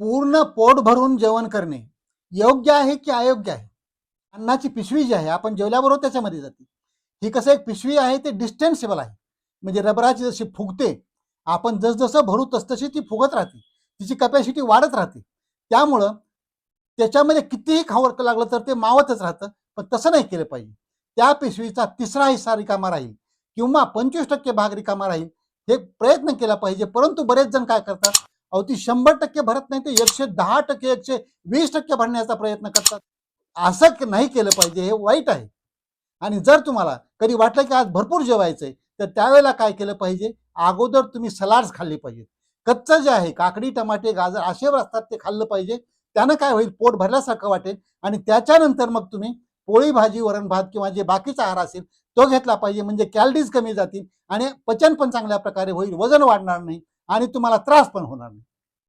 पूर्ण पोट भरून जेवण करणे. योग्य आहे की अयोग्य आहे? अन्नाची पिशवी जी आहे आपण जेवल्याबरोबर त्याच्यामध्ये जाते. ही कसं एक पिशवी आहे ते डिस्टेन्सेबल आहे. म्हणजे रबराची जशी फुगते आपण जसजसं भरू तसतशी ती फुगत राहते. तिची कपॅसिटी वाढत राहते. त्यामुळं त्याच्यामध्ये कितीही खावं लागलं तर ते मावतच राहतं पण तसं नाही केलं पाहिजे. त्या पिशवीचा तिसरा हिस्सा रिकामा राहील किंवा पंचवीस टक्के भाग रिकामा राहील हे प्रयत्न केला पाहिजे. परंतु बरेच जण काय करतात अहो ती शंभर टक्के भरत नाही ते एकशे दहा टक्के एकशे वीस टक्के भरण्याचा प्रयत्न करतात. असं नाही केलं पाहिजे हे वाईट आहे. आणि जर तुम्हाला कधी वाटलं की आज भरपूर जेवायचंय तर त्यावेळेला काय केलं पाहिजे? अगोदर तुम्ही सलाड्स खाल्ले पाहिजेत. कच्चं जे आहे काकडी टमाटे गाजर असे असतात ते खाल्लं पाहिजे. त्यानं काय होईल? पोट भरल्यासारखं वाटेल. आणि त्याच्यानंतर मग तुम्ही पोळी भाजी वरण भात किंवा जे बाकीचा आहार असेल तो घेतला पाहिजे. म्हणजे कॅलरीज कमी जातील आणि पचन पण चांगल्या प्रकारे होईल. वजन वाढणार नाही. आणि तुम्हाला त्रास पण होणार नाही.